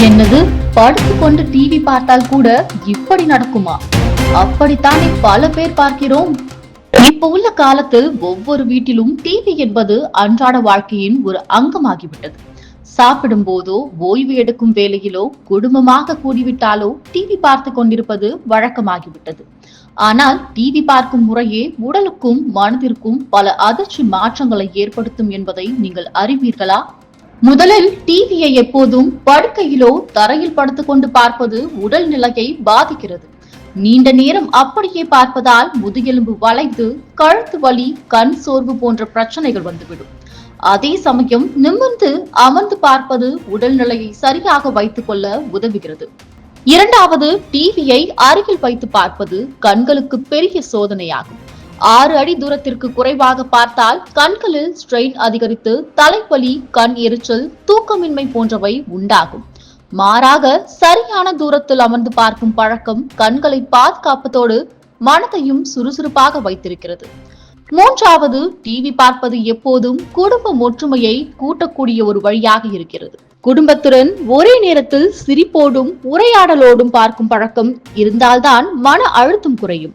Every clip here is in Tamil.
என்னது? படுத்துக்கொண்டு டிவி பார்த்தால் கூட இப்படி நடக்குமா? அப்படித்தானே பல பேர் பார்க்கிறோம். இப்ப உள்ள காலத்தில் ஒவ்வொரு வீட்டிலும் டிவி என்பது அன்றாட வாழ்க்கையின் ஒரு அங்கமாகிவிட்டது. சாப்பிடும் போதோ ஓய்வு எடுக்கும் வேலையிலோ குடும்பமாக கூடிவிட்டாலோ டிவி பார்த்து கொண்டிருப்பது வழக்கமாகிவிட்டது. ஆனால் டிவி பார்க்கும் முறையே உடலுக்கும் மனதிற்கும் பல அதிர்ச்சி மாற்றங்களை ஏற்படுத்தும் என்பதை நீங்கள் அறிவீர்களா? முதலில் டிவியை எப்போதும் படுக்கையிலோ தரையில் படுத்துக்கொண்டு பார்ப்பது உடல் நிலையை பாதிக்கிறது. நீண்ட நேரம் அப்படியே பார்ப்பதால் முதுகெலும்பு வளைந்து கழுத்து வலி கண் சோர்வு போன்ற பிரச்சனைகள் வந்துவிடும். அதே சமயம் நிமிர்ந்து அமர்ந்து பார்ப்பது உடல் நிலையை சரியாக வைத்துக் கொள்ள உதவுகிறது. இரண்டாவது டிவியை அருகில் வைத்து பார்ப்பது கண்களுக்கு பெரிய சோதனையாகும். ஆறு அடி தூரத்திற்கு குறைவாக பார்த்தால் கண்களில் ஸ்ட்ரெயின் அதிகரித்து தலைவலி கண் எரிச்சல் தூக்கமின்மை போன்றவை உண்டாகும். மாறாக சரியான தூரத்தில் அமர்ந்து பார்க்கும் பழக்கம் கண்களை பாதுகாப்பதோடு மனதையும் சுறுசுறுப்பாக வைத்திருக்கிறது. மூன்றாவது டிவி பார்ப்பது எப்போதும் குடும்ப ஒற்றுமையை கூட்டக்கூடிய ஒரு வழியாக இருக்கிறது. குடும்பத்துடன் ஒரே நேரத்தில் சிரிப்போடும் உரையாடலோடும் பார்க்கும் பழக்கம் இருந்தால்தான் மன அழுத்தம் குறையும்.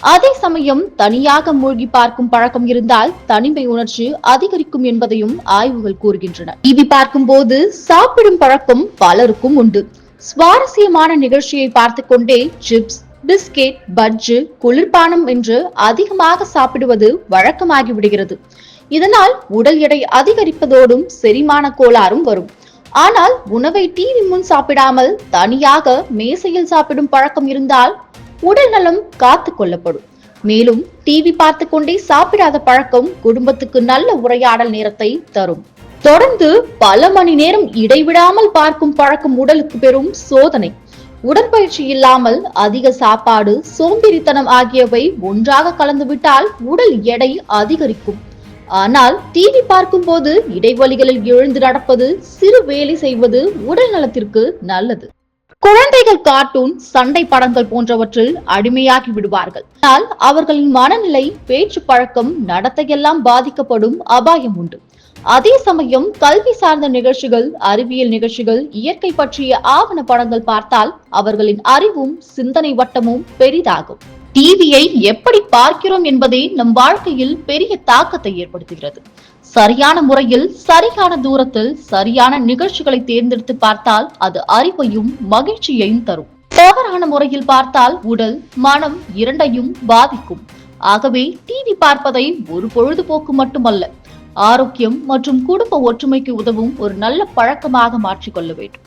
அதே சமயம் தனியாக மூழ்கி பார்க்கும் பழக்கம் இருந்தால் தனிமை உணர்ச்சி அதிகரிக்கும் என்பதையும் ஆய்வுகள் கூறுகின்றன. டிவி பார்க்கும் போது சாப்பிடும் பழக்கம் பலருக்கும் உண்டு. சுவாரஸ்யமான நிகழ்ச்சியை பார்த்து கொண்டே சிப்ஸ் பிஸ்கெட் பஜ்ஜு குளிர்பானம் என்று அதிகமாக சாப்பிடுவது வழக்கமாகி விடுகிறது இதனால் உடல் எடை அதிகரிப்பதோடும் செரிமான கோளாறும் வரும். ஆனால் உணவை டிவி முன் சாப்பிடாமல் தனியாக மேசையில் சாப்பிடும் பழக்கம் இருந்தால் உடல் நலம் காத்து கொள்ளப்படும். மேலும் டிவி பார்த்து கொண்டே சாப்பிடாத பழக்கம் குடும்பத்துக்கு நல்ல உரையாடல் நேரத்தை தரும். தொடர்ந்து பல மணி நேரம் இடைவிடாமல் பார்க்கும் பழக்கம் உடலுக்கு பெரும் சோதனை. உடற்பயிற்சி இல்லாமல் அதிக சாப்பாடு சோம்பேறித்தனம் ஆகியவை ஒன்றாக கலந்துவிட்டால் உடல் எடை அதிகரிக்கும். ஆனால் டிவி பார்க்கும் போது இடைவெளிகளில் எழுந்து நடப்பது சிறு வேலை செய்வது உடல் நலத்திற்கு நல்லது. குழந்தைகள் கார்ட்டூன் சண்டை படங்கள் போன்றவற்றில் அடிமையாகி விடுவார்கள். ஆனால் அவர்களின் மனநிலை பேச்சு பழக்கம் நடத்தையெல்லாம் பாதிக்கப்படும் அபாயம் உண்டு. அதே சமயம் கல்வி சார்ந்த நிகழ்ச்சிகள் அறிவியல் நிகழ்ச்சிகள் இயற்கை பற்றிய ஆவண படங்கள் பார்த்தால் அவர்களின் அறிவும் சிந்தனை வட்டமும் பெரிதாகும். டிவியை எப்படி பார்க்கிறோம் என்பதே நம் வாழ்க்கையில் பெரிய தாக்கத்தை ஏற்படுத்துகிறது. சரியான முறையில் சரியான தூரத்தில் சரியான நிகழ்ச்சிகளை தேர்ந்தெடுத்து பார்த்தால் அது அறிவையும் மகிழ்ச்சியையும் தரும். தவறான முறையில் பார்த்தால் உடல் மனம் இரண்டையும் பாதிக்கும். ஆகவே டிவி பார்ப்பதை ஒரு பொழுதுபோக்கு மட்டுமல்ல ஆரோக்கியம் மற்றும் குடும்ப ஒற்றுமைக்கு உதவும் ஒரு நல்ல பழக்கமாக மாற்றிக்கொள்ள வேண்டும்.